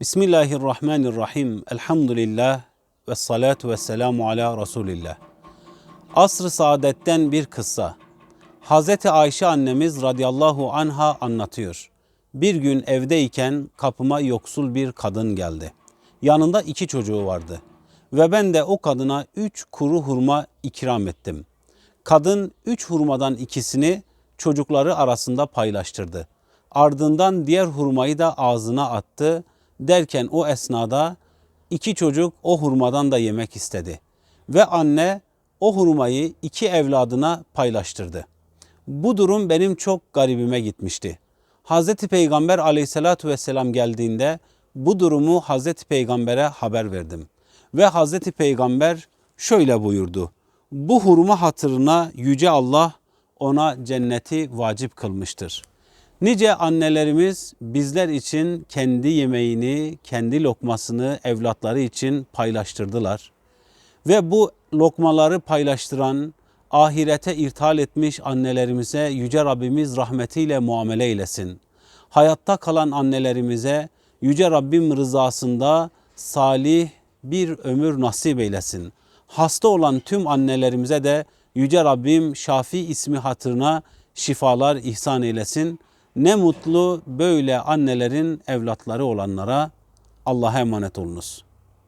Bismillahirrahmanirrahim. Elhamdülillah ve salatu ve selamu ala Resulillah. Asr-ı Saadet'ten bir kıssa. Hazreti Ayşe annemiz radıyallahu anha anlatıyor. Bir gün evdeyken kapıma yoksul bir kadın geldi. Yanında iki çocuğu vardı. Ve ben de o kadına üç kuru hurma ikram ettim. Kadın üç hurmadan ikisini çocukları arasında paylaştırdı. Ardından diğer hurmayı da ağzına attı. Derken o esnada iki çocuk o hurmadan da yemek istedi. Ve anne o hurmayı iki evladına paylaştırdı. Bu durum benim çok garibime gitmişti. Hazreti Peygamber aleyhissalatu vesselam geldiğinde bu durumu Hazreti Peygamber'e haber verdim. Ve Hazreti Peygamber şöyle buyurdu. Bu hurma hatırına Yüce Allah ona cenneti vacip kılmıştır. Nice annelerimiz bizler için kendi yemeğini, kendi lokmasını evlatları için paylaştırdılar. Ve bu lokmaları paylaştıran, ahirete irtihal etmiş annelerimize Yüce Rabbimiz rahmetiyle muamele eylesin. Hayatta kalan annelerimize Yüce Rabbim rızasında salih bir ömür nasip eylesin. Hasta olan tüm annelerimize de Yüce Rabbim Şafi ismi hatırına şifalar ihsan eylesin. Ne mutlu böyle annelerin evlatları olanlara Allah'a emanet olunuz.